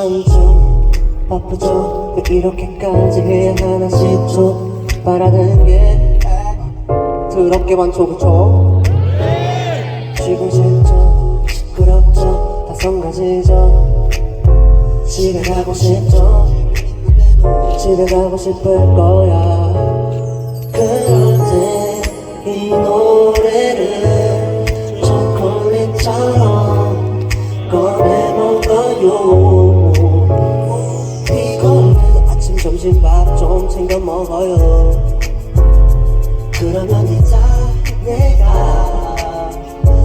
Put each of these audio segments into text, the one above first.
한숨 아프죠? 왜 이렇게까지 해야 하나 싶죠 바라는 게 더럽게만 좁죠 지금 싫죠 시끄럽죠? 다성가지죠 집에 가고 싶죠? 집에 가고 싶을 거야. 그런데 이 노래 좀 챙겨 먹어요. 그러면 이제 내가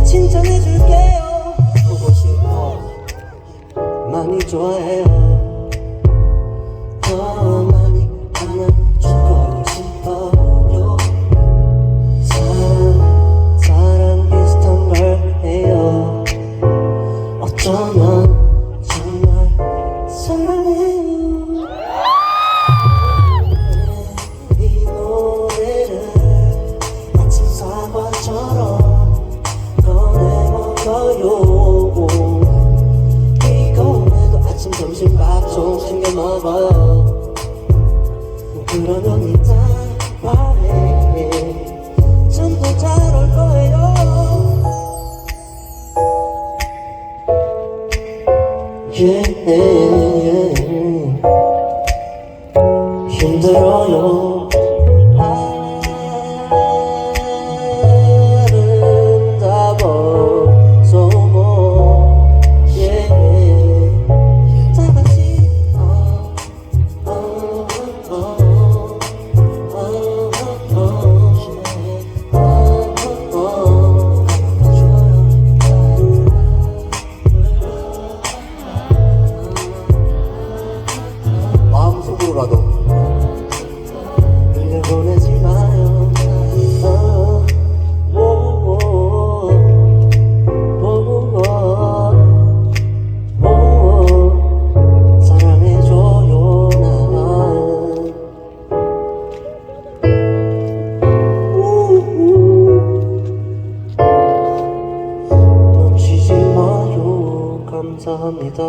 칭찬해줄게요. 보고 싶어. 많이 좋아해요. 더 많이 안아주고 싶어요. 사랑 사랑 비슷한 걸 해요. 어쩌면 정말 사랑해 Yeah, yeah, yeah. 힘들어요 마요. 어, 오, 오, 사랑해줘요 난 우, 놓치지 마요. 감사합니다